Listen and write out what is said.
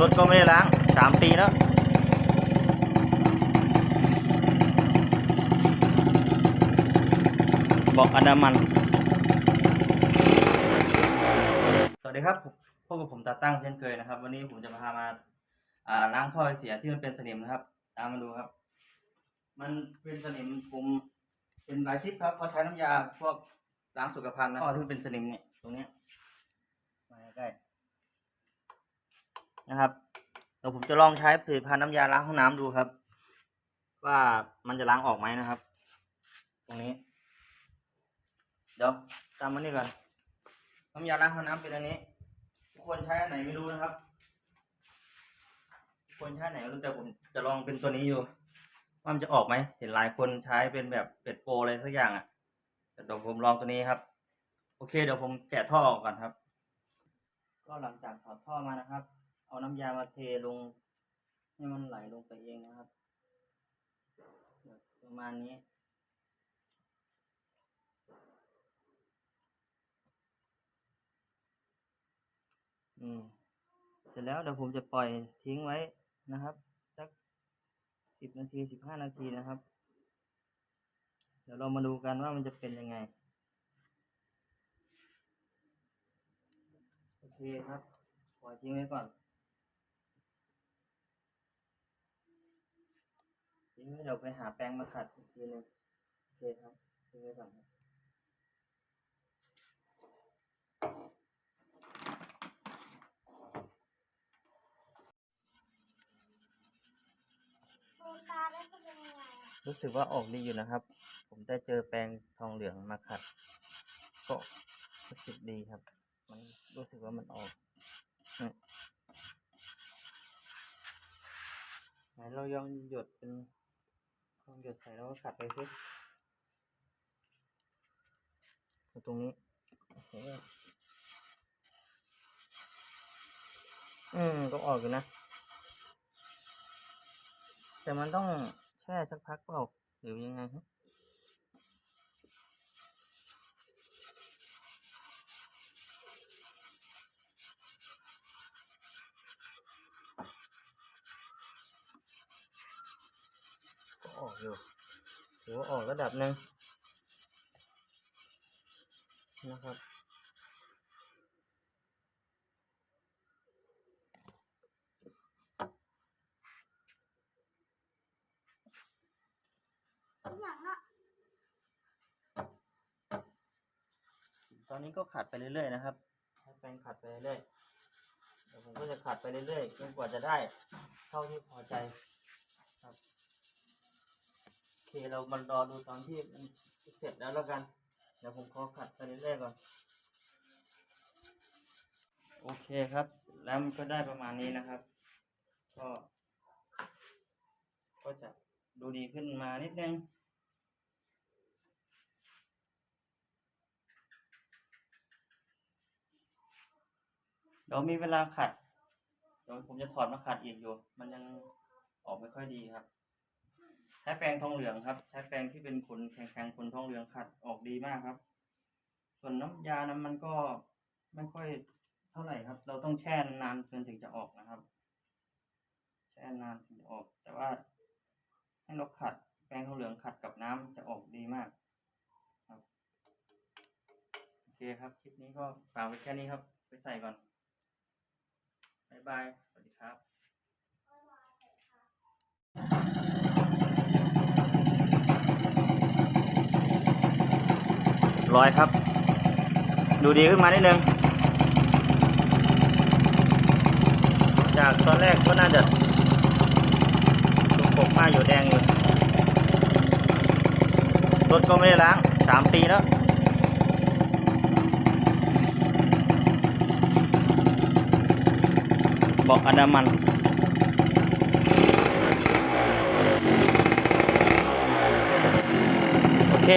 รถก็ไม่ได้ล้างสามปีแล้วบอกอันดามัน สวัสดีครับพบกับผมตาตั้งเช่นเคยนะครับ วันนี้ผมจะพามาอ่าล้างท่อไอเสียที่มันเป็นสนิมนะครับตามมาดูครับ มันเป็นสนิมผมเป็นหลายคลิปครับเขาใช้น้ำยาพวกล้างสุขภัณฑ์นะท่อที่มันเป็นสนิมเนี่ยตรงเนี้ยมาใกล้ นะครับเดี๋ยวผมจะลองใช้ผลิตภัณฑ์น้ำยาล้างห้องน้ำดูครับ ว่ามันจะล้างออกไหมนะครับ ตรงนี้ เดี๋ยวตามมานี่ก่อนน้ำยาล้างห้องน้ำเป็นอันนี้ทุกคนใช้อันไหนไม่รู้นะครับควรใช้ไหนไม่รู้แต่ผมจะลองเป็นตัวนี้อยู่ว่ามันจะออกไหมเห็นหลายคนใช้เป็นแบบเป็ดโปรอะไรสักอย่างอะแต่เดี๋ยวผมลองตัวนี้ครับ โอเคเดี๋ยวผมแกะท่อออกก่อนครับ ก็หลังจากถอดท่อมานะครับ ยามาเทลง ให้มันไหลลงไปเองนะครับ ประมาณนี้ อืม เสร็จแล้วเดี๋ยวผมจะปล่อยทิ้งไว้นะครับ สักสิบนาทีสิบห้านาทีนะครับ เดี๋ยวเรามาดูกันว่ามันจะเป็นยังไง โอเคครับ ปล่อยทิ้งไว้ก่อน ทิ้งไว้เดี๋ยวไปหาแปรงมาขัดอีกทีหนึงโอเคครับทิ้งไว้ก่อนครับรู้สึกว่าออกดีอยู่นะครับ ผมได้เจอแปรงทองเหลืองมาขัด ก็รู้สึกดีครับ มันรู้สึกว่ามันออกอืมไหนเรายองหยดเป็น ลองหยดใส่แล้วก็ขัดไปสิตรงนี้อืมก็ออกอยู่นะ แต่มันต้องแช่สักพักเปล่าหรือยังไงฮะก็ ออกอยู่ถือว่าออกระดับหนึ่งนะครับ ตอนนี้ก็ขัดไปเรื่อยๆนะครับใช้แปรงขัดไปเรื่อยๆเดี๋ยวผมก็จะขัดไปเรื่อยๆจนกว่าจะได้ เท่าที่พอใจครับโอ เคเรามารอดูตอนที่มันเสร็จแล้วแล้วกัน เดี๋ยวผมขอขัดไปเรื่อยๆก่อน โอเคครับ แล้วมันก็ได้ประมาณนี้นะครับ ก็ ก็จะดูดีขึ้นมานิดนึงเดี๋ยวมีเวลาขัดเดี๋ยวผมจะถอดมาขัดอีกอยู่ มันยังออกไม่ค่อยดีครับ ใช้แปรงทองเหลืองครับ ใช้แปรงที่เป็นขนแข็งๆขนทองเหลืองขัดออกดีมากครับ ส่วนน้ำยานั้นมันก็ไม่ค่อยเท่าไหร่ครับ เราต้องแช่นานจนถึงจะออกนะครับ แช่นานถึงจะออก แต่ว่าให้เราขัดแปรงทองเหลืองขัดกับน้ำจะออกดีมากครับโอเคครับคลิปนี้ก็ฝากไว้แค่นี้ครับ ไปใส่ก่อนบายบาย สวัสดีครับ ร้อยครับ ดูดีขึ้นมานิดนึง จากตอนแรกก็น่าจะตกปกมาอยู่แดงอยู่ รถก็ไม่ได้ล้างสามปีแล้วบอกอันดามันโอเค